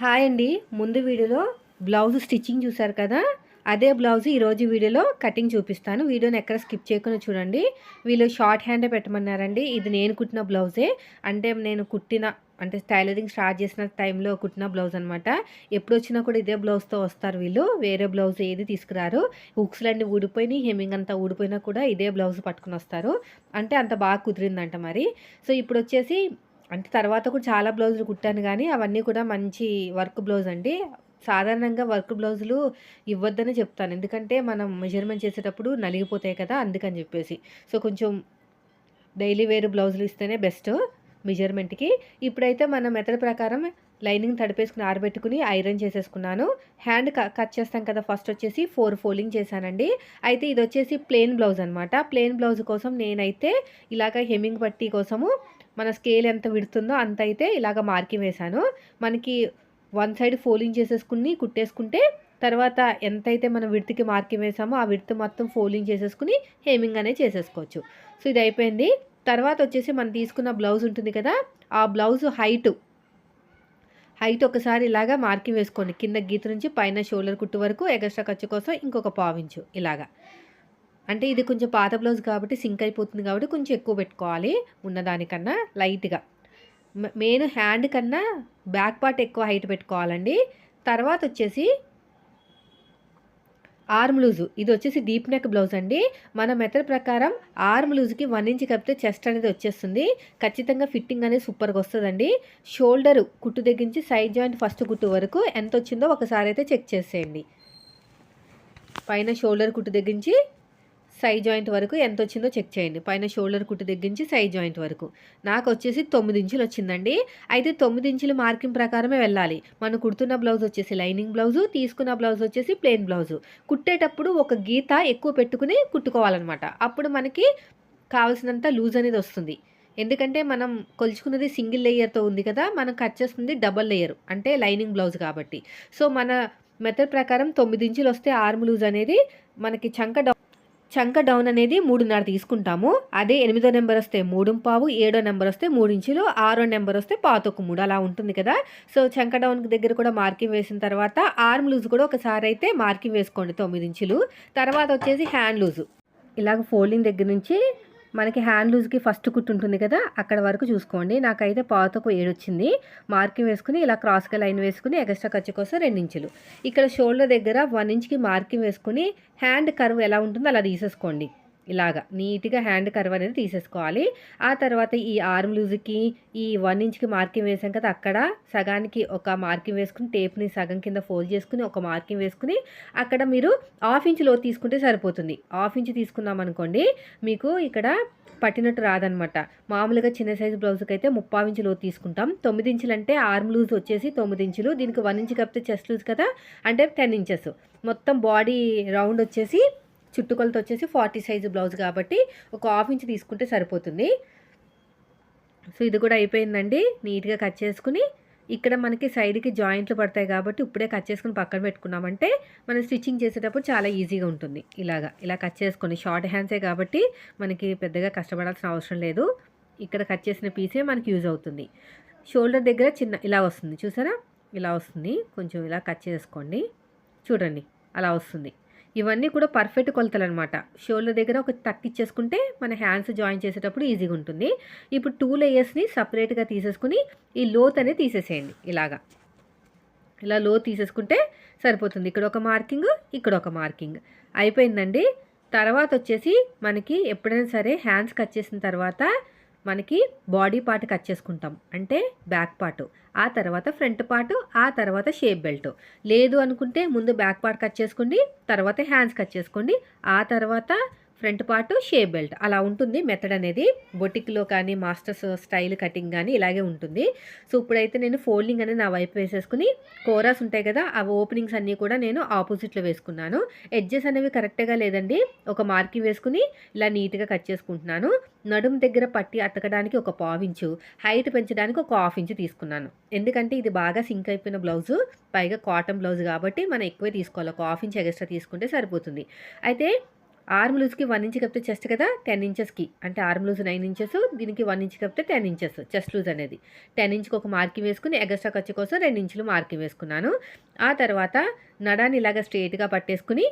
Hi అండి. ముందు వీడియోలో బ్లౌజ్ స్టిచ్చింగ్ చూసారు కదా? అదే బ్లౌజ్ ఈరోజు వీడియోలో కటింగ్ చూపిస్తాను. వీడియోని ఎక్కడ స్కిప్ చేయకుండా చూడండి. వీళ్ళు షార్ట్ హ్యాండే పెట్టమన్నారండి. ఇది నేను కుట్టిన బ్లౌజే. అంటే నేను కుట్టిన అంటే టైలరింగ్ స్టార్ట్ చేసిన టైంలో కుట్టిన బ్లౌజ్ అనమాట ఎప్పుడు వచ్చినా కూడా ఇదే బ్లౌజ్తో వస్తారు వీళ్ళు. వేరే బ్లౌజ్ ఏది తీసుకురారు. హుక్స్లన్నీ ఊడిపోయినాయి. హెమ్మింగ్ అంతా ఊడిపోయినా కూడా ఇదే బ్లౌజ్ పట్టుకుని వస్తారు. అంటే అంత బాగా కుదిరిందంట మరి. సో ఇప్పుడు వచ్చేసి అంటే తర్వాత కూడా చాలా బ్లౌజులు కుట్టాను కానీ అవన్నీ కూడా మంచి వర్క్ బ్లౌజ్ అండి. సాధారణంగా వర్క్ బ్లౌజులు ఇవ్వద్దని చెప్తాను. ఎందుకంటే మనం మెజర్మెంట్ చేసేటప్పుడు నలిగిపోతాయి కదా అందుకని చెప్పేసి. సో కొంచెం డైలీ వేర్ బ్లౌజులు ఇస్తేనే బెస్ట్ మెజర్మెంట్కి. ఇప్పుడైతే మన మెథడ్ ప్రకారం లైనింగ్ తడిపేసుకుని ఆరబెట్టుకుని ఐరన్ చేసేసుకున్నాను. హ్యాండ్ కట్ చేస్తాం కదా ఫస్ట్ వచ్చేసి ఫోర్ ఫోల్డింగ్ చేశానండి. అయితే ఇది వచ్చేసి ప్లెయిన్ బ్లౌజ్ అనమాట ప్లెయిన్ బ్లౌజ్ కోసం నేనైతే ఇలాగ హెమ్మింగ్ పట్టీ కోసము మన స్కేల్ ఎంత విడుతుందో అంత అయితే ఇలాగ మార్కింగ్ వేశాను. మనకి వన్ సైడ్ ఫోలింగ్ చేసేసుకుని కుట్టేసుకుంటే తర్వాత ఎంతైతే మనం విడతకి మార్కింగ్ వేసామో ఆ విడత మొత్తం ఫోలింగ్ చేసేసుకుని హేమింగ్ అనేది చేసేసుకోవచ్చు. సో ఇది అయిపోయింది. తర్వాత వచ్చేసి మనం తీసుకున్న బ్లౌజ్ ఉంటుంది కదా ఆ బ్లౌజ్ హైట్. హైట్ ఒకసారి ఇలాగా మార్కింగ్ వేసుకోండి. కింద గీత నుంచి పైన షోల్డర్ కుట్టు వరకు ఎగస్ట్రా ఖర్చు కోసం ఇంకొక పావించు ఇలాగా. అంటే ఇది కొంచెం పాత బ్లౌజ్ కాబట్టి సింక్ అయిపోతుంది కాబట్టి కొంచెం ఎక్కువ పెట్టుకోవాలి ఉన్నదానికన్నా లైట్గా. మెయిన్ హ్యాండ్ కన్నా బ్యాక్ పార్ట్ ఎక్కువ హైట్ పెట్టుకోవాలండి. తర్వాత వచ్చేసి ఆర్మ్ లూజు. ఇది వచ్చేసి డీప్ నెక్ బ్లౌజ్ అండి. మన మెథడ్ ప్రకారం ఆర్మ్ లూజ్కి వన్ ఇంచ్ కప్పితే చెస్ట్ అనేది వచ్చేస్తుంది. ఖచ్చితంగా ఫిట్టింగ్ అనేది సూపర్గా వస్తుందండి. షోల్డర్ కుట్టు దగ్గరించి సైడ్ జాయింట్ ఫస్ట్ కుట్టు వరకు ఎంత వచ్చిందో ఒకసారి అయితే చెక్ చేసేయండి. పైన షోల్డర్ కుట్టు దగ్గరించి సై జాయింట్ వరకు ఎంత వచ్చిందో చెక్ చేయండి. పైన షోల్డర్ కుట్టు దగ్గరించి సై జాయింట్ వరకు. నాకు వచ్చేసి తొమ్మిది ఇంచులు వచ్చిందండి. అయితే తొమ్మిది ఇంచుల మార్కింగ్ ప్రకారమే వెళ్ళాలి. మనం కుడుతున్న బ్లౌజ్ వచ్చేసి లైనింగ్ బ్లౌజు తీసుకున్న బ్లౌజ్ వచ్చేసి ప్లెయిన్ బ్లౌజు. కుట్టేటప్పుడు ఒక గీత ఎక్కువ పెట్టుకుని కుట్టుకోవాలన్నమాట. అప్పుడు మనకి కావాల్సినంత లూజ్ అనేది వస్తుంది. ఎందుకంటే మనం కొలుచుకున్నది సింగిల్ లేయర్తో ఉంది కదా మనం కట్ చేస్తుంది డబల్ లేయర్ అంటే లైనింగ్ బ్లౌజ్ కాబట్టి. సో మన మెథడ్ ప్రకారం తొమ్మిది ఇంచులు వస్తే ఆర్మ్ లూజ్ అనేది మనకి చంక చంక డౌన్ అనేది మూడున్నర తీసుకుంటాము. అదే ఎనిమిదో నెంబర్ వస్తే మూడు పావు ఏడో నెంబర్ వస్తే మూడు ఇంచులు ఆరో నెంబర్ వస్తే పాతొక్క మూడు అలా ఉంటుంది కదా. సో చంక డౌన్ దగ్గర కూడా మార్కింగ్ వేసిన తర్వాత ఆర్మ్ లూజ్ కూడా ఒకసారి అయితే మార్కింగ్ వేసుకోండి తొమ్మిది ఇంచులు. తర్వాత వచ్చేసి హ్యాండ్ లూజు ఇలాగ ఫోల్డింగ్ దగ్గర నుంచి మనకి హ్యాండ్ లూజ్కి ఫస్ట్ కుట్టు ఉంటుంది కదా అక్కడ వరకు చూసుకోండి. నాకైతే పాతకు ఏడు వచ్చింది మార్కింగ్ వేసుకుని ఇలా క్రాస్గా లైన్ వేసుకుని ఎక్స్ట్రా ఖర్చు కోసం రెండు ఇంచులు ఇక్కడ షోల్డర్ దగ్గర వన్ ఇంచ్కి మార్కింగ్ వేసుకుని హ్యాండ్ కర్వ్ ఎలా ఉంటుందో అలా తీసేసుకోండి. ఇలాగా నీట్గా హ్యాండ్ కర్వ్ అనేది తీసేసుకోవాలి. ఆ తర్వాత ఈ ఆర్మ్ లూజ్కి ఈ వన్ ఇంచ్కి మార్కింగ్ వేసాం కదా అక్కడ సగానికి ఒక మార్కింగ్ వేసుకుని టేప్ని సగం కింద ఫోల్డ్ చేసుకుని ఒక మార్కింగ్ వేసుకుని అక్కడ మీరు హాఫ్ ఇంచ్లో తీసుకుంటే సరిపోతుంది. హాఫ్ ఇంచ్ తీసుకున్నాం అనుకోండి మీకు ఇక్కడ పట్టినట్టు రాదనమాట. మామూలుగా చిన్న సైజు బ్లౌజ్కి అయితే ముప్పావు ఇంచు లో తీసుకుంటాం. తొమ్మిది ఇంచులు అంటే ఆర్మ్ లూజ్ వచ్చేసి తొమ్మిది ఇంచులు. దీనికి వన్ ఇంచ్ కప్పితే చెస్ట్ లూజ్ కదా అంటే టెన్ ఇంచెస్. మొత్తం బాడీ రౌండ్ వచ్చేసి చుట్టుకొలత వచ్చేసి ఫార్టీ సైజు బ్లౌజ్ కాబట్టి ఒక హాఫ్ ఇంచ్ తీసుకుంటే సరిపోతుంది. సో ఇది కూడా అయిపోయిందండి. నీట్గా కట్ చేసుకుని ఇక్కడ మనకి సైడ్కి జాయింట్లు పడతాయి కాబట్టి ఇప్పుడే కట్ చేసుకుని పక్కన పెట్టుకున్నామంటే మనం స్టిచ్చింగ్ చేసేటప్పుడు చాలా ఈజీగా ఉంటుంది. ఇలాగా ఇలా కట్ చేసుకొని షార్ట్ హ్యాండ్సే కాబట్టి మనకి పెద్దగా కష్టపడాల్సిన అవసరం లేదు. ఇక్కడ కట్ చేసిన పీసే మనకి యూజ్ అవుతుంది. షోల్డర్ దగ్గర చిన్న ఇలా వస్తుంది. చూసారా? ఇలా వస్తుంది. కొంచెం ఇలా కట్ చేసుకోండి. చూడండి. అలా వస్తుంది. ఇవన్నీ కూడా పర్ఫెక్ట్ కొలతలు అనమాట షోల్డర్ దగ్గర ఒక టక్ ఇచ్చేసుకుంటే మన హ్యాండ్స్ జాయిన్ చేసేటప్పుడు ఈజీగా ఉంటుంది. ఇప్పుడు టూ లేయర్స్ని సపరేట్గా తీసేసుకుని ఈ లోత్ అనేది తీసేసేయండి ఇలాగా. ఇలా లో తీసేసుకుంటే సరిపోతుంది. ఇక్కడ ఒక మార్కింగ్ ఇక్కడ ఒక మార్కింగ్ అయిపోయిందండి. తర్వాత వచ్చేసి మనకి ఎప్పుడైనా సరే హ్యాండ్స్ కట్ చేసిన తర్వాత మనకి బాడీ పార్ట్ కట్ చేసుకుంటాం. అంటే బ్యాక్ పార్ట్. ఆ తర్వాత ఫ్రంట్ పార్ట్ ఆ తర్వాత షేప్ బెల్ట్. లేదు అనుకుంటే ముందు బ్యాక్ పార్ట్ కట్ చేసుకోండి తర్వాత హ్యాండ్స్ కట్ చేసుకోండి. ఆ తర్వాత ఫ్రంట్ పార్ట్ షేప్ బెల్ట్. అలా ఉంటుంది మెథడ్ అనేది. బొటిక్లో కానీ మాస్టర్స్ స్టైల్ కటింగ్ కానీ ఇలాగే ఉంటుంది. సో ఇప్పుడైతే నేను ఫోల్డింగ్ అనేది నా వైపు వేసేసుకుని కోరాస్ ఉంటాయి కదా ఆ ఓపెనింగ్స్ అన్నీ కూడా నేను ఆపోజిట్లో వేసుకున్నాను. ఎడ్జెస్ అనేవి కరెక్ట్గా లేదండి. ఒక మార్కింగ్ వేసుకుని ఇలా నీట్గా కట్ చేసుకుంటున్నాను. నడుము దగ్గర పట్టి అతకడానికి ఒక పావించు హైట్ పెంచడానికి ఒక హాఫ్ ఇంచు తీసుకున్నాను. ఎందుకంటే ఇది బాగా సింక్ అయిపోయిన బ్లౌజు పైగా కాటన్ బ్లౌజ్ కాబట్టి మనం ఎక్కువే తీసుకోవాలి. ఒక హాఫ్ ఇంచ్ ఎక్స్ట్రా తీసుకుంటే సరిపోతుంది. అయితే ఆర్మ్ లూజ్కి వన్ ఇంచ్ కప్తే చెస్ట్ కదా టెన్ ఇంచెస్కి. అంటే ఆర్మ్ లూజ్ నైన్ ఇంచెస్ దీనికి వన్ ఇంచ్ కప్తే టెన్ ఇంచెస్ చెస్ట్ లూజ్ అనేది. టెన్ ఇంచ్కి ఒక మార్కింగ్ వేసుకుని ఎగస్ట్రా ఖర్చు కోసం రెండు ఇంచులు మార్కింగ్ వేసుకున్నాను. ఆ తర్వాత నడాన్ని ఇలాగ స్ట్రేట్గా పట్టేసుకుని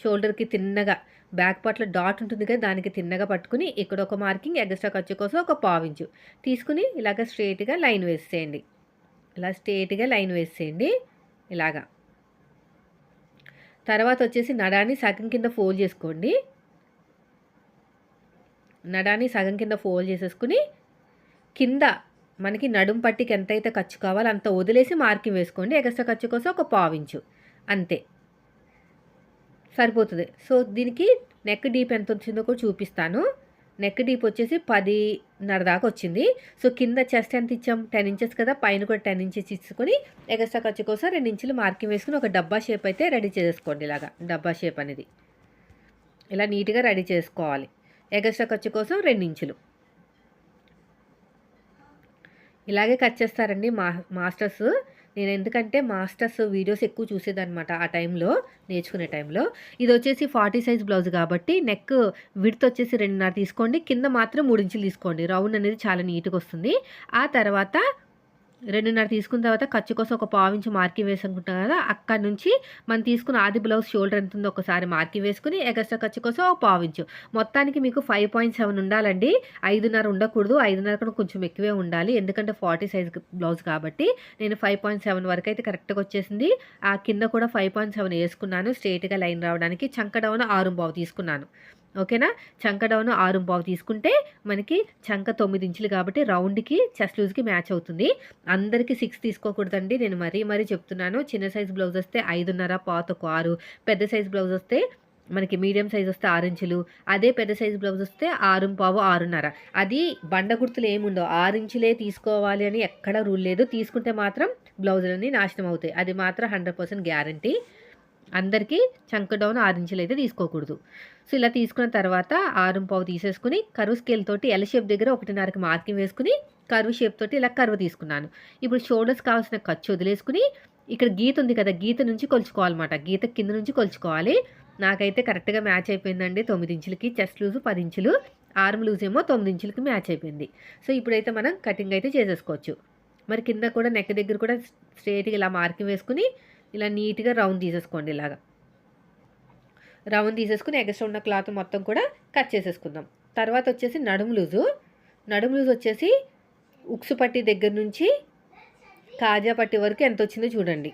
షోల్డర్కి తిన్నగా బ్యాక్ పార్ట్లో డాట్ ఉంటుంది కదా దానికి తిన్నగా పట్టుకుని ఇక్కడ ఒక మార్కింగ్ ఎగస్ట్రా ఖర్చు కోసం ఒక పావించు తీసుకుని ఇలాగ స్ట్రేట్గా లైన్ వేసేయండి. ఇలా స్ట్రేట్గా లైన్ వేసేయండి. ఇలాగా. తర్వాత వచ్చేసి నడాన్ని సగం కింద ఫోల్డ్ చేసుకోండి. నడాన్ని సగం కింద ఫోల్డ్ చేసేసుకుని కింద మనకి నడుం పట్టికి ఎంతైతే ఖర్చు కావాలో అంత వదిలేసి మార్కింగ్ వేసుకోండి. ఎగస్ట్రా ఖర్చు కోసం ఒక పావించు అంతే. సరిపోతుంది. సో దీనికి నెక్ డీప్ ఎంత వచ్చిందో కూడా చూపిస్తాను. నెక్ డీప్ వచ్చేసి పదిన్నర దాకా వచ్చింది. సో కింద చెస్ట్ ఎంత ఇచ్చాం? టెన్ ఇంచెస్ కదా. పైన కూడా టెన్ ఇంచెస్ ఇచ్చుకొని ఎగస్ట్రా ఖర్చు కోసం రెండు ఇంచులు మార్కింగ్ వేసుకుని ఒక డబ్బా షేప్ అయితే రెడీ చేసుకోండి ఇలాగా. డబ్బా షేప్ అనేది. ఇలా నీట్గా రెడీ చేసుకోవాలి. ఎగస్ట్రా ఖర్చు కోసం రెండు ఇంచులు. ఇలాగే కట్ చేస్తారండి మా మాస్టర్స్. నేను ఎందుకంటే మాస్టర్స్ వీడియోస్ ఎక్కువ చూసేదనమాట ఆ టైంలో నేర్చుకునే టైంలో. ఇది వచ్చేసి ఫార్టీ సైజ్ బ్లౌజ్ కాబట్టి నెక్ విడత్ వచ్చేసి రెండున్నర తీసుకోండి కింద మాత్రం మూడించులు తీసుకోండి. రౌండ్ అనేది చాలా నీట్గా వస్తుంది. ఆ తర్వాత రెండున్నర తీసుకున్న తర్వాత ఖర్చు కోసం ఒక పావించి మార్కింగ్ వేసుకుంటాం కదా అక్కడ నుంచి మనం తీసుకున్న ఆది బ్లౌజ్ షోల్డర్ ఎంత ఉందో ఒకసారి మార్కింగ్ వేసుకుని ఎగస్ట్రా ఖర్చు కోసం ఒక పావించు మొత్తానికి మీకు ఫైవ్ పాయింట్ సెవెన్ ఉండాలండి. ఐదున్నర ఉండకూడదు. ఐదున్నర కూడా కొంచెం ఎక్కువే ఉండాలి. ఎందుకంటే ఫార్టీ సైజ్ బ్లౌజ్ కాబట్టి నేను ఫైవ్ పాయింట్ సెవెన్ వరకు అయితే కరెక్ట్గా వచ్చేసింది. ఆ కింద కూడా ఫైవ్ పాయింట్ సెవెన్ వేసుకున్నాను. స్ట్రేట్గా లైన్ రావడానికి చంక డౌన్ ఆరు బావు తీసుకున్నాను. ఓకేనా? చంక డౌన్ ఆరు పావు తీసుకుంటే మనకి చంక తొమ్మిది ఇంచులు కాబట్టి రౌండ్కి చెస్ట్ లూజ్కి మ్యాచ్ అవుతుంది. అందరికీ సిక్స్ తీసుకోకూడదండి. నేను మరీ మరీ చెప్తున్నాను. చిన్న సైజ్ బ్లౌజ్ వస్తే ఐదున్నర పాత ఒక ఆరు. పెద్ద సైజ్ బ్లౌజ్ వస్తే మనకి మీడియం సైజ్ వస్తే ఆరు ఇంచులు. అదే పెద్ద సైజ్ బ్లౌజ్ వస్తే ఆరు పావు ఆరున్నర. అది బండ గుర్తులు ఏముండవు. ఆరు ఇంచులే తీసుకోవాలి అని ఎక్కడ రూల్ లేదు. తీసుకుంటే మాత్రం బ్లౌజులన్నీ నాశనం అవుతాయి. అది మాత్రం హండ్రెడ్ పర్సెంట్ గ్యారంటీ అందరికీ చంక డౌన్ ఆరు ఇంచులు అయితే తీసుకోకూడదు. సో ఇలా తీసుకున్న తర్వాత ఆరు పావు తీసేసుకుని కరువు స్కేల్ తోటి ఎల్ షేప్ దగ్గర ఒకటిన్నరకి మార్కింగ్ వేసుకుని కరువు షేప్ తోటి ఇలా కరువు తీసుకున్నాను. ఇప్పుడు షోల్డర్స్ కావాల్సిన ఖర్చు వదిలేసుకుని ఇక్కడ గీత ఉంది కదా గీత నుంచి కొలుచుకోవాలన్నమాట. గీత కింద నుంచి కొలుచుకోవాలి. నాకైతే కరెక్ట్గా మ్యాచ్ అయిపోయిందండి. తొమ్మిది ఇంచులకి చెస్ట్ లూజు పది ఇంచులు. ఆర్మ్ లూజ్ ఏమో తొమ్మిది ఇంచులకి మ్యాచ్ అయిపోయింది. సో ఇప్పుడైతే మనం కటింగ్ అయితే చేసేసుకోవచ్చు. మరి కింద కూడా నెక్ దగ్గర కూడా స్ట్రేట్గా ఇలా మార్కింగ్ వేసుకుని ఇలా నీట్గా రౌండ్ తీసేసుకోండి ఇలాగా. రౌండ్ తీసేసుకుని ఎగస్ట్రా ఉన్న క్లాత్ మొత్తం కూడా కట్ చేసేసుకుందాం. తర్వాత వచ్చేసి నడుము లూజు. నడుము లూజ్ వచ్చేసి ఉక్సు పట్టి దగ్గర నుంచి కాజా పట్టి వరకు ఎంత వచ్చిందో చూడండి.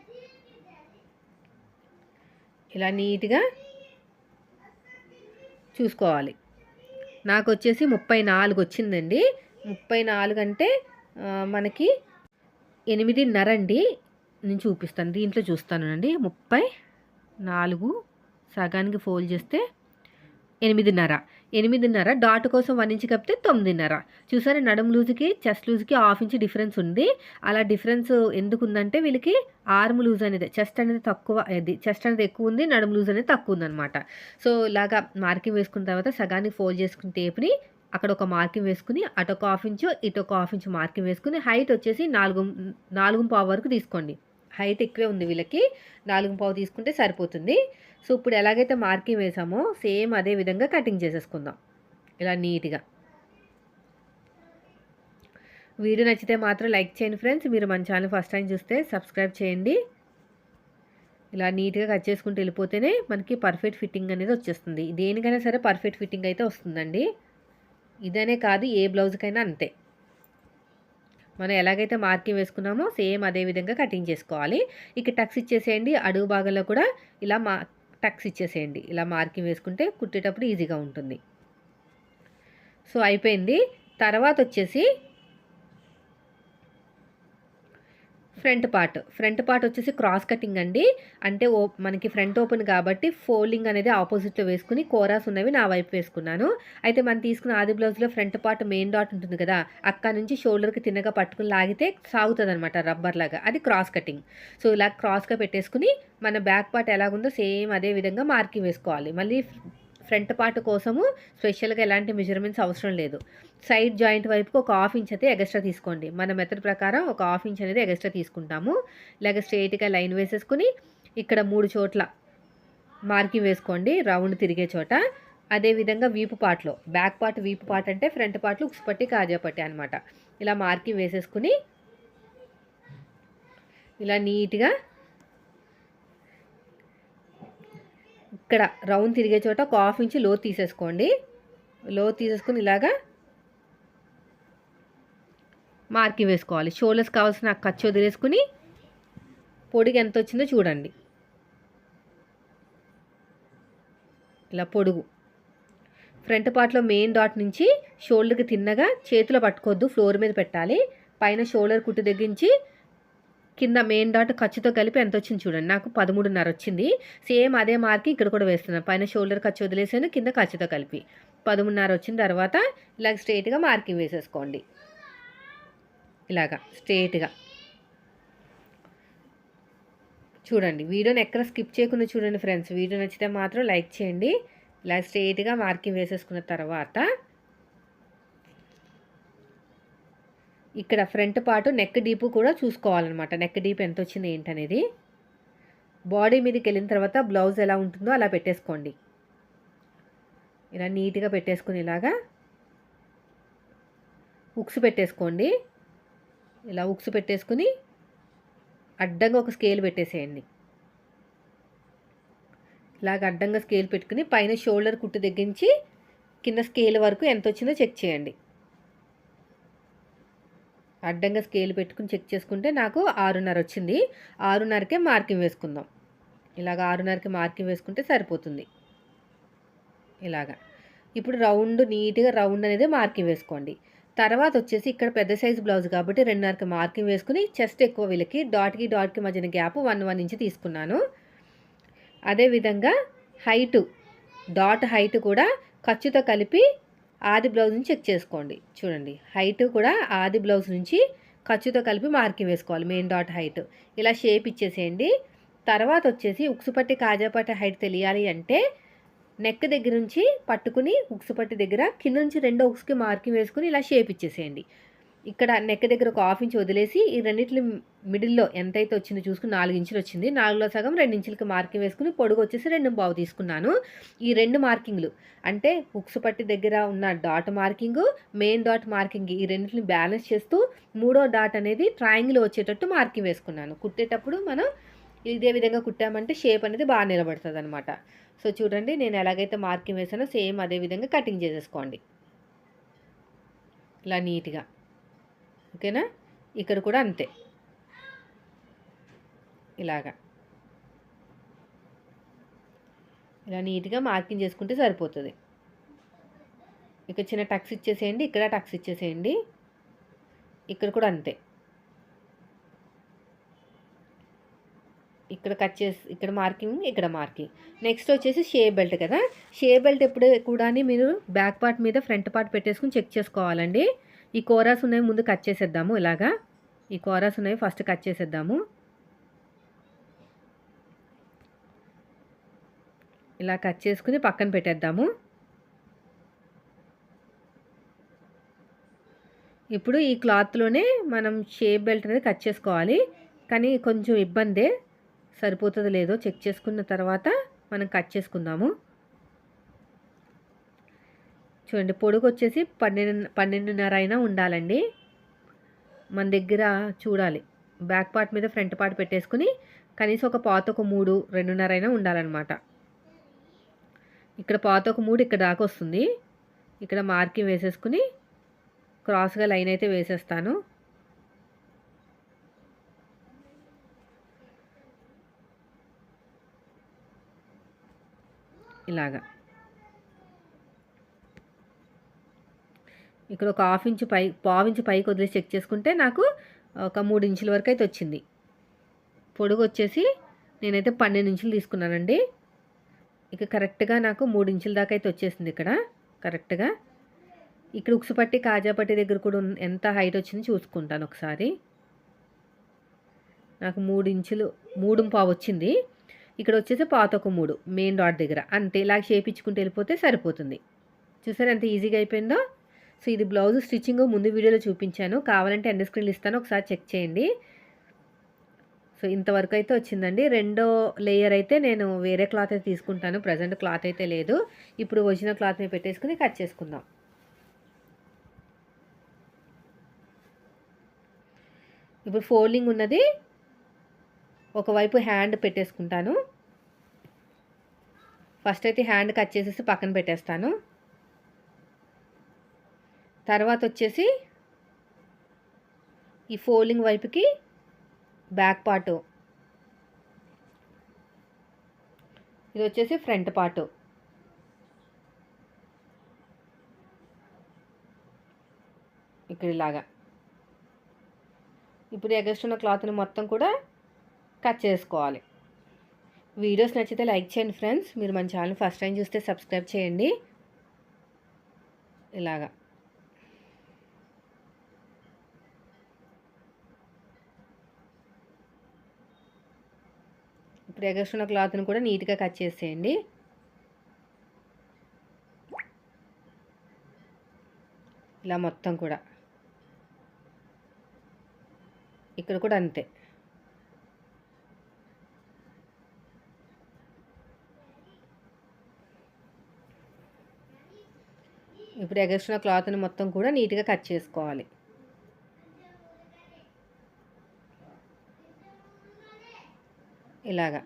ఇలా నీట్గా చూసుకోవాలి. నాకు వచ్చేసి ముప్పై నాలుగు వచ్చిందండి. ముప్పై నాలుగు అంటే మనకి ఎనిమిదిన్నర అండి. నేను చూపిస్తాను. దీంట్లో చూస్తానండి. ముప్పై నాలుగు సగానికి ఫోల్డ్ చేస్తే ఎనిమిదిన్నర. ఎనిమిదిన్నర డాట్ కోసం వన్ ఇంచ్ కప్పితే తొమ్మిదిన్నర. చూసారా నడుము లూజ్కి చెస్ట్ లూజ్కి హాఫ్ ఇంచ్ డిఫరెన్స్ ఉంది. అలా డిఫరెన్స్ ఎందుకు ఉందంటే వీళ్ళకి ఆర్మ్ లూజ్ అనేది చెస్ట్ అనేది తక్కువ అది చెస్ట్ అనేది ఎక్కువ ఉంది నడుము లూజ్ అనేది తక్కువ ఉందన్నమాట. సో ఇలాగా మార్కింగ్ వేసుకున్న తర్వాత సగానికి ఫోల్డ్ చేసుకుని టేప్ని అక్కడ ఒక మార్కింగ్ వేసుకుని అటు ఒక హాఫ్ ఇంచు ఇటు ఒక హాఫ్ ఇంచు మార్కింగ్ వేసుకుని హైట్ వచ్చేసి నాలుగు నాలుగు పావు వరకు తీసుకోండి. హైట్ ఎక్కువే ఉంది వీళ్ళకి. నాలుగు పావు తీసుకుంటే సరిపోతుంది. సో ఇప్పుడు ఎలాగైతే మార్కింగ్ వేసామో సేమ్ అదే విధంగా కటింగ్ చేసేసుకుందాం. ఇలా నీట్గా. వీడియో నచ్చితే మాత్రం లైక్ చేయండి ఫ్రెండ్స్. మీరు మన ఛానల్ ఫస్ట్ టైం చూస్తే సబ్స్క్రైబ్ చేయండి. ఇలా నీట్గా కట్ చేసుకుంటూ వెళ్ళిపోతేనే మనకి పర్ఫెక్ట్ ఫిట్టింగ్ అనేది వచ్చేస్తుంది. దేనికైనా సరే పర్ఫెక్ట్ ఫిట్టింగ్ అయితే వస్తుందండి. ఇదనే కాదు ఏ బ్లౌజ్కైనా అంతే. మనం ఎలాగైతే మార్కింగ్ వేసుకున్నామో సేమ్ అదే విధంగా కటింగ్ చేసుకోవాలి. ఇక టక్స్ ఇచ్చేసేయండి. అడుగు భాగంలో కూడా ఇలా మా టక్స్ ఇచ్చేసేయండి. ఇలా మార్కింగ్ వేసుకుంటే కుట్టేటప్పుడు ఈజీగా ఉంటుంది. సో అయిపోయింది. తర్వాత వచ్చేసి ఫ్రంట్ పార్ట్. ఫ్రంట్ పార్ట్ వచ్చేసి క్రాస్ కటింగ్ అండి. అంటే ఓ మనకి ఫ్రంట్ ఓపెన్ కాబట్టి ఫోల్డింగ్ అనేది ఆపోజిట్లో వేసుకుని కోరాస్ ఉన్నవి నా వైపు వేసుకున్నాను. అయితే మనం తీసుకున్న ఆది బ్లౌజ్లో ఫ్రంట్ పార్ట్ మెయిన్ డాట్ ఉంటుంది కదా అక్కడ నుంచి షోల్డర్కి తిన్నగా పట్టుకుని లాగితే సాగుతుంది అనమాట రబ్బర్ లాగా. అది క్రాస్ కటింగ్. సో ఇలా క్రాస్గా పెట్టేసుకుని మన బ్యాక్ పార్ట్ ఎలాగుందో సేమ్ అదే విధంగా మార్కింగ్ వేసుకోవాలి. మళ్ళీ ఫ్రంట్ పార్ట్ కోసము స్పెషల్గా ఎలాంటి మెజర్మెంట్స్ అవసరం లేదు. సైడ్ జాయింట్ వైపుకి ఒక హాఫ్ ఇంచ్ అయితే ఎగస్ట్రా తీసుకోండి. మన మెథడ్ ప్రకారం ఒక హాఫ్ ఇంచ్ అనేది ఎగస్ట్రా తీసుకుంటాము. ఇలాగ స్ట్రైట్గా లైన్ వేసేసుకుని ఇక్కడ మూడు చోట్ల మార్కింగ్ వేసుకోండి. రౌండ్ తిరిగే చోట. అదేవిధంగా వీపు పార్ట్లో. బ్యాక్ పార్ట్ వీపు పార్ట్ అంటే ఫ్రంట్ పార్ట్లు ఉక్స్ పట్టి కాజా పట్టి అనమాట ఇలా మార్కింగ్ వేసేసుకుని ఇలా నీట్గా ఇక్కడ రౌండ్ తిరిగే చోట ఒక హాఫ్ ఇంచ్లో తీసేసుకోండి. లో తీసేసుకుని ఇలాగా మార్కింగ్ వేసుకోవాలి. షోల్డర్స్ కావాల్సిన ఖర్చు వదిలేసుకుని పొడిగి ఎంత వచ్చిందో చూడండి. ఇలా పొడుగు. ఫ్రంట్ పార్ట్లో మెయిన్ డాట్ నుంచి షోల్డర్కి తిన్నగా చేతిలో పట్టుకోవద్దు ఫ్లోర్ మీద పెట్టాలి. పైన షోల్డర్ కుట్టు తగ్గించి కింద మెయిన్ డాట్ ఖర్చుతో కలిపి ఎంత వచ్చింది చూడండి. నాకు పదమూడున్నర వచ్చింది. సేమ్ అదే మార్క్ ఇక్కడ కూడా వేస్తున్నాను. పైన షోల్డర్ ఖర్చు వదిలేసాను కింద ఖర్చుతో కలిపి. పదమూడున్నర వచ్చిన తర్వాత ఇలాగ స్ట్రైట్గా మార్కింగ్ వేసేసుకోండి. ఇలాగా స్ట్రైట్గా చూడండి వీడియోని ఎక్కడ స్కిప్ చేయకుండా చూడండి ఫ్రెండ్స్ వీడియో నచ్చితే మాత్రం లైక్ చేయండి. ఇలా స్ట్రైట్గా మార్కింగ్ వేసేసుకున్న తర్వాత ఇక్కడ ఫ్రంట్ పార్ట్ నెక్ డీప్ కూడా చూసుకోవాలన్నమాట. నెక్ డీప్ ఎంత వచ్చింది ఏంటనేది. బాడీ మీదకి వెళ్ళిన తర్వాత బ్లౌజ్ ఎలా ఉంటుందో అలా పెట్టేసుకోండి. ఇలా నీట్గా పెట్టేసుకుని ఇలాగా ఉక్స్ పెట్టేసుకోండి. ఇలా ఉక్స్ పెట్టేసుకుని అడ్డంగా ఒక స్కేల్ పెట్టేసేయండి. ఇలాగ అడ్డంగా స్కేల్ పెట్టుకుని పైన షోల్డర్ కుట్టు దగ్గరించి కింద స్కేల్ వరకు ఎంత వచ్చిందో చెక్ చేయండి. అడ్డంగా స్కేల్ పెట్టుకుని చెక్ చేసుకుంటే నాకు ఆరున్నర వచ్చింది. ఆరున్నరకే మార్కింగ్ వేసుకుందాం. ఇలాగ ఆరున్నరకి మార్కింగ్ వేసుకుంటే సరిపోతుంది. ఇలాగా. ఇప్పుడు రౌండ్ నీట్గా రౌండ్ అనేది మార్కింగ్ వేసుకోండి. తర్వాత వచ్చేసి ఇక్కడ పెద్ద సైజ్ బ్లౌజ్ కాబట్టి రెండున్నరకి మార్కింగ్ వేసుకుని చెస్ట్ ఎక్కువ వీళ్ళకి డాట్కి డాట్కి మధ్యన గ్యాప్ వన్ వన్ ఇంచ్ తీసుకున్నాను. అదేవిధంగా హైటు డాట్ హైట్ కూడా ఖర్చుతో కలిపి ఆది బ్లౌజ్ నుంచి చెక్ చేసుకోండి. చూడండి హైట్ కూడా ఆది బ్లౌజ్ నుంచి ఖర్చుతో కలిపి మార్కింగ్ వేసుకోవాలి మెయిన్ డాట్ హైట్ ఇలా షేప్ ఇచ్చేసేయండి. తర్వాత వచ్చేసి ఉక్సుపట్టి కాజాపట్టి హైట్ తెలియాలి అంటే నెక్ దగ్గర నుంచి పట్టుకుని ఉక్సుపట్టి దగ్గర కింద నుంచి రెండో ఉక్స్కి మార్కింగ్ వేసుకుని ఇలా షేప్ ఇచ్చేసేయండి. ఇక్కడ నెక్ దగ్గర ఒక హాఫ్ ఇంచ్ వదిలేసి ఈ రెండింటి మిడిల్లో ఎంతైతే వచ్చిందో చూసుకుని నాలుగు ఇంచులు వచ్చింది. నాలుగులో సగం రెండు ఇంచులకి మార్కింగ్ వేసుకుని పొడుగు వచ్చేసి రెండు బావు తీసుకున్నాను. ఈ రెండు మార్కింగ్లు అంటే హుక్స్ పట్టి దగ్గర ఉన్న dot marking main dot marking ఈ రెండింటిని బ్యాలెన్స్ చేస్తూ మూడో డాట్ అనేది ట్రయాంగిల్ వచ్చేటట్టు మార్కింగ్ వేసుకున్నాను. కుట్టేటప్పుడు మనం ఇదే విధంగా కుట్టామంటే షేప్ అనేది బాగా నిలబడుతుంది అనమాట సో చూడండి నేను ఎలాగైతే మార్కింగ్ వేసానో సేమ్ అదే విధంగా కటింగ్ చేసేసుకోండి. ఇలా నీట్గా. ఓకేనా? ఇక్కడ కూడా అంతే. ఇలాగా. ఇలా నీట్గా మార్కింగ్ చేసుకుంటే సరిపోతుంది. ఇక్కడ చిన్న టక్స్ ఇచ్చేసేయండి ఇక్కడ టక్స్ ఇచ్చేసేయండి. ఇక్కడ కూడా అంతే. ఇక్కడ కట్ చేసి ఇక్కడ మార్కింగ్ ఇక్కడ మార్కింగ్. నెక్స్ట్ వచ్చేసి షే బెల్ట్ కదా? షే బెల్ట్ ఎప్పుడు కూడా మీరు బ్యాక్ పార్ట్ మీద ఫ్రంట్ పార్ట్ పెట్టేసుకుని చెక్ చేసుకోవాలండి. ఈ కోరాస్ ఉన్నాయి ముందు కట్ చేసేద్దాము ఇలాగా. ఈ కోరాస్ ఉన్నాయి ఫస్ట్ కట్ చేసేద్దాము. ఇలా కట్ చేసుకుని పక్కన పెట్టేద్దాము. ఇప్పుడు ఈ క్లాత్లోనే మనం షేప్ బెల్ట్ అనేది కట్ చేసుకోవాలి. కానీ కొంచెం ఇబ్బందే. సరిపోతుంది లేదో చెక్ చేసుకున్న తర్వాత మనం కట్ చేసుకుందాము. చూడండి పొడుగు వచ్చేసి పన్నెండు పన్నెండున్నర అయినా ఉండాలండి. మన దగ్గర చూడాలి. బ్యాక్ పార్ట్ మీద ఫ్రంట్ పార్ట్ పెట్టేసుకుని కనీసం ఒక పాత ఒక మూడు రెండున్నర అయినా ఉండాలన్నమాట. ఇక్కడ పాత ఒక మూడు ఇక్కడ దాకా వస్తుంది. ఇక్కడ మార్కింగ్ వేసేసుకుని క్రాస్గా లైన్ అయితే వేసేస్తాను. ఇలాగా. ఇక్కడ ఒక హాఫ్ ఇంచు పై పావు ఇంచు పైకి వదిలేసి చెక్ చేసుకుంటే నాకు ఒక మూడు ఇంచుల వరకు అయితే వచ్చింది. పొడుగు వచ్చేసి నేనైతే పన్నెండు ఇంచులు తీసుకున్నానండి. ఇక కరెక్ట్గా నాకు మూడు ఇంచుల దాకా అయితే వచ్చేసింది ఇక్కడ కరెక్ట్గా. ఇక్కడ ఉక్సుపట్టి కాజాపట్టి దగ్గర కూడా ఎంత హైట్ వచ్చింది చూసుకుంటాను ఒకసారి. నాకు మూడు ఇంచులు మూడు పావు వచ్చింది. ఇక్కడ వచ్చేసి పాత ఒక మూడు మెయిన్ డాట్ దగ్గర. అంతే ఇలా షేప్ ఇచ్చుకుంటూ వెళ్ళిపోతే సరిపోతుంది. చూసారు ఎంత ఈజీగా అయిపోయిందో? సో ఇది బ్లౌజ్ స్టిచ్చింగ్ ముందు వీడియోలో చూపించాను. కావాలంటే ఎండ్ స్క్రీన్లు ఇస్తాను. ఒకసారి చెక్ చేయండి. సో ఇంతవరకు అయితే వచ్చిందండి. రెండో లేయర్ అయితే నేను వేరే క్లాత్ అయితే తీసుకుంటాను. ప్రజెంట్ క్లాత్ అయితే లేదు. ఇప్పుడు ఒరిజినల్ క్లాత్ మీద పెట్టేసుకుని కట్ చేసుకుందాం. ఇప్పుడు ఫోల్డింగ్ ఉన్నది. ఒకవైపు హ్యాండ్ పెట్టేసుకుంటాను. ఫస్ట్ అయితే హ్యాండ్ కట్ చేసేసి పక్కన పెట్టేస్తాను. తర్వాత వచ్చేసి ఈ ఫోల్డింగ్ వైపుకి బ్యాక్ పార్టు. ఇది వచ్చేసి ఫ్రంట్ పార్టు. ఇక్కడ ఇలాగా ఇప్పుడు ఎగస్ట్ ఉన్న క్లాత్ని మొత్తం కూడా కట్ చేసుకోవాలి. వీడియోస్ నచ్చితే లైక్ చేయండి ఫ్రెండ్స్. మీరు మన ఛానల్ ఫస్ట్ టైం చూస్తే సబ్స్క్రైబ్ చేయండి. ఇలాగా. ఇప్పుడు ఎగస్ట్ క్లాత్ని కూడా నీట్గా కట్ చేసేయండి. ఇలా మొత్తం కూడా. ఇక్కడ కూడా అంతే. ఇప్పుడు ఎగస్ట్రా క్లాత్ని మొత్తం కూడా నీట్గా కట్ చేసుకోవాలి. ఇలాగా.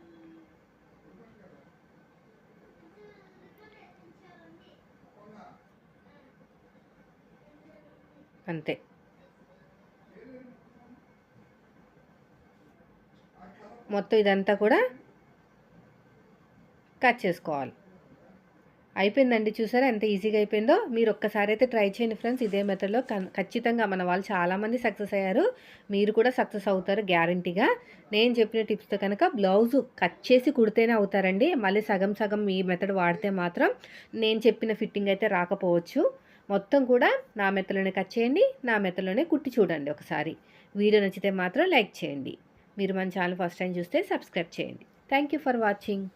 అంతే. మొత్తం ఇదంతా కూడా కట్ చేసుకోవాలి. అయిపోయిందండి చూసారా? ఎంత ఈజీగా అయిపోయిందో? మీరు ఒక్కసారి అయితే ట్రై చేయండి ఫ్రెండ్స్. ఇదే మెథడ్లో ఖచ్చితంగా మన వాళ్ళు చాలామంది సక్సెస్ అయ్యారు. మీరు కూడా సక్సెస్ అవుతారు గ్యారంటీగా. నేను చెప్పిన టిప్స్తో కనుక బ్లౌజ్ కట్ చేసి కుడితేనే అవుతారండి. మళ్ళీ సగం సగం ఈ మెథడ్ వాడితే మాత్రం నేను చెప్పిన ఫిట్టింగ్ అయితే రాకపోవచ్చు. మొత్తం కూడా నా మెత్తలోనే కట్ చేయండి నా మెత్తలోనే కుట్టి చూడండి ఒకసారి. వీడియో నచ్చితే మాత్రం లైక్ చేయండి. మీరు మన ఛానల్ ఫస్ట్ టైం చూస్తే సబ్స్క్రైబ్ చేయండి. Thank you for watching